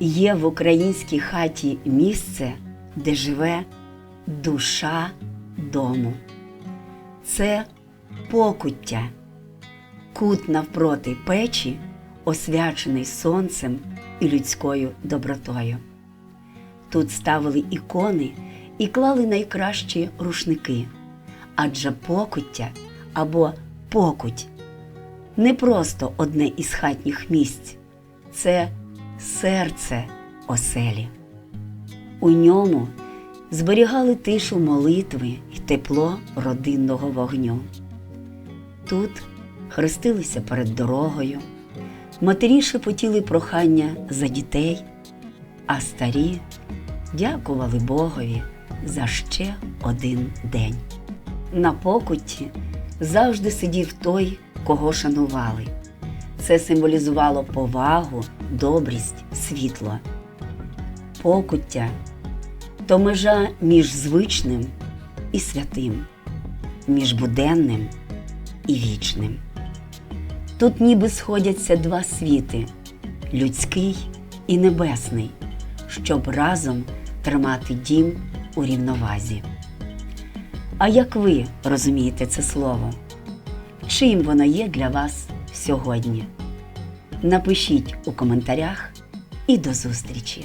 є в українській хаті місце, де живе душа дому. Це покуття, кут навпроти печі, освячений сонцем і людською добротою. Тут ставили ікони і клали найкращі рушники, адже покуття або покуть не просто одне із хатніх місць, це серце оселі. У ньому зберігали тишу молитви і тепло родинного вогню. Тут хрестилися перед дорогою, матері шепотіли прохання за дітей, а старі дякували Богові за ще один день. На покутті завжди сидів той, кого шанували. Це символізувало повагу, добрість, світло. Покуття то межа між звичним і святим, між буденним і вічним. Тут ніби сходяться два світи людський і небесний, щоб разом тримати дім у рівновазі. А як ви розумієте це слово? Чим воно є для вас сьогодні? Напишіть у коментарях і до зустрічі!